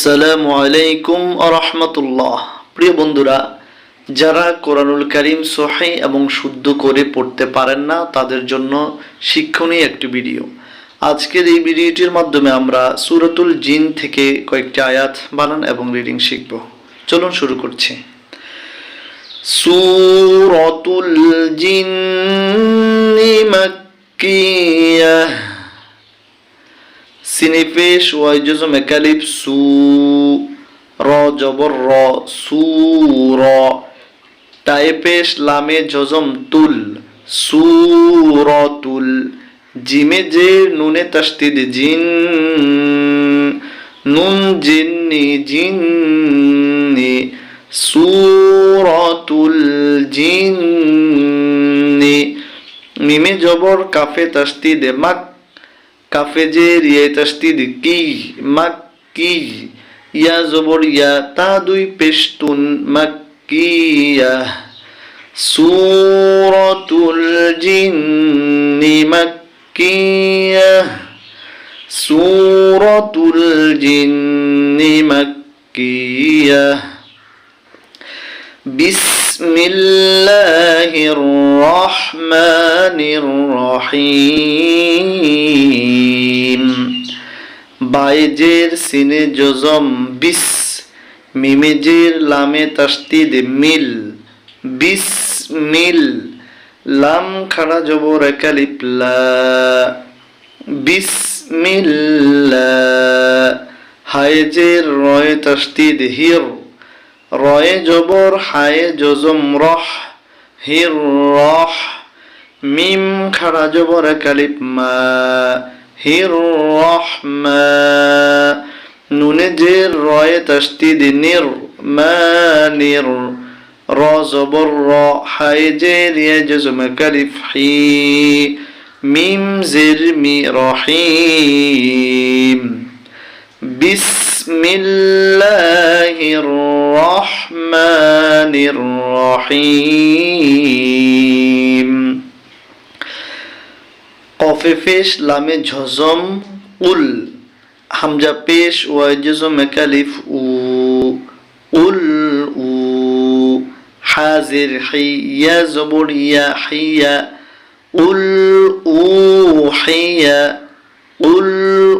আসসালামু আলাইকুম আরহামতুল্লাহ প্রিয় বন্ধুরা, যারা কোরআনুল করিম সহি এবং শুদ্ধ করে পড়তে পারেন না, তাদের জন্য শিক্ষণীয় একটি ভিডিও। আজকের এই ভিডিওটির মাধ্যমে আমরা সুরতুল জিন থেকে কয়েকটি আয়াত বানান এবং রিডিং শিখব। চলুন শুরু করছি। সুরতুল জিন মাক্কিয়াহ সিনিফেশ ওয়াইজুজ মেকালিফ সু র জবর র, সু র। টাইপেশ লামে জজম তুল, সু র তুল। জিমে যে নুনে তাস্তিদ জিন, নুন জিন্নি জিন্নি। সুরতুল জিন্নি। মিমে জবর কাফে তাস্তিদ মাক কাফে যে রিয়ে তাস্তিদ কি, মাক্কি, ইয়া জবর ইয়া তা দুই পেশতুন মাক্কিয়া সুরতুল জিন্নি মাক্কিয়া সুরতুল জিন্নি মাক্কিয়া بسم الله الرحمن الرحيم বাইজের সিনে জজম বিস মিমেজের লামে তাস্তিদ মিল বিস মিল লাম খাড়া জবর একালিপ লা বিসমিল্লা হায়েজের রয়ে তাস্তিদ হির রয়ে জবর, হায়ে জজম রহ, হির রহ, মিম খাড়া জবর কালিপ মা, হির রহমা নুনে জের রয়ে তাস্তিদ নির মা, নির র জবর র, হায়ে জের ইয়ে জজম কালিপ হি, মিম জের মি রহিম بسم الله الرحمن الرحيم. قف فيش لام جزم قل. حمزة فيش وجزم كلف و قل و حازر حي يزبر يا حي قل أوحي قل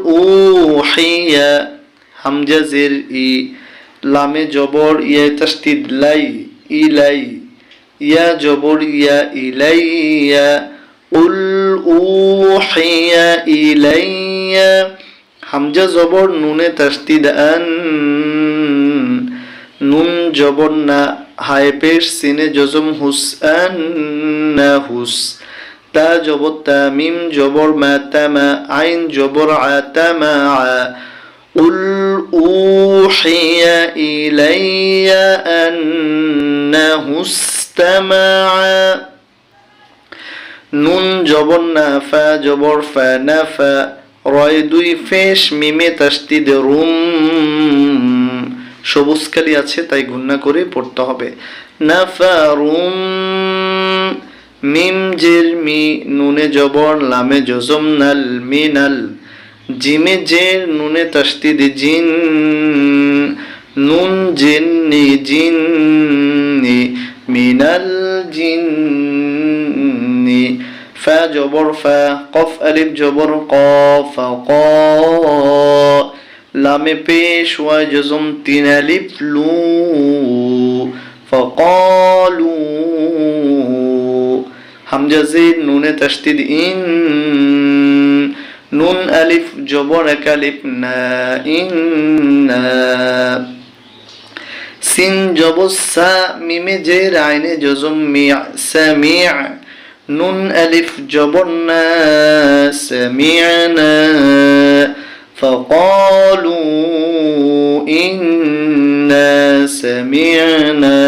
أوحي হামজা জের ই লামে জবর ইয়া তাসদিদ লাই ইলাই ইয়া জবর ইয়া ইলাইয়া উল উহিয়া ইলাইয়া হামজা জবর নুনে তাসদিদ আন, নুন জবর না হাই পেশ সিনে জজম হুস আন না হুস। তা জবর তামিম জবর মা তামা আইন জবর আতামা قل أوحي إلي أنه استمع নুন জবর না ফা জবর ফা না ফা রয় দুই ফেস মিমে তাস্তিদ রুম সবুজ কালি আছে তাই গুন্না করে পড়তে হবে না ফা রুম মিম জের মি নুনে জবর লামে জজম নাল মিনাল জিমে জের নুনে তাস্তিদ জিন নুন জিন্নি জিন্নি মিনাল জিন্নি ফা জবর ফা কফ আলিফ জবর কফ ক লামে পেশ ওয়া জজম তিন আলিফ লু فقالوا হামজা জিদ নুনে তাসদিদ ইন নুন আলিফ জবর এক আলিফ না ইন্না সিন জবর সা মিমে জে রাইনে জজম মিয়া সামিয়া নুন আলিফ জবর না সামিয়ানা فقالوا إنا سمعنا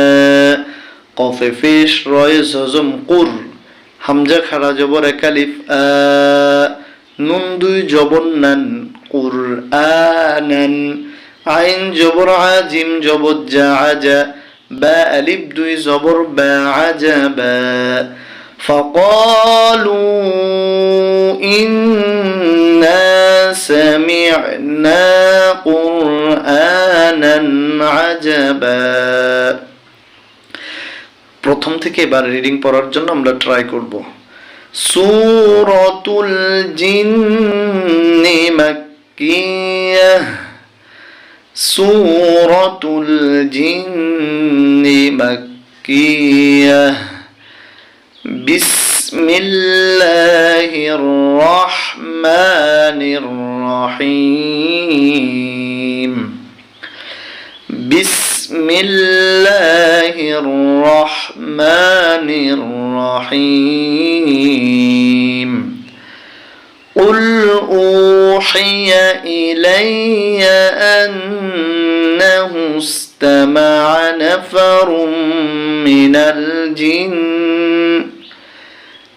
قف فيش رئيس هزم قر হামজা খারা জবর একালিফ আ নুন দুই জবর নান কুর আনান আইন জবর আজিম জবর জা আজা বা আলিফ দুই জবর বা আজা বা فقالوا إنا سمعنا قرآنا عجبا প্রথম থেকে এবার রিডিং পড়ার জন্য আমরা ট্রাই করব سورة الجن مكية. سورة الجن مكية. بسم الله الرحمن الرحيم. بسم الله الرحمن الرحيم. الرحيم. قل أوحي إلي أنه استمع نفر من الجن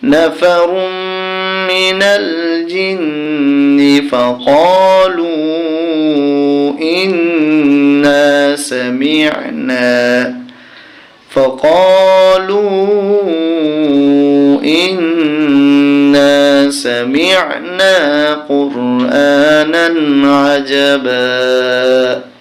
نفر من الجن فقالوا إنا سمعنا فقالوا قرآنا عجبا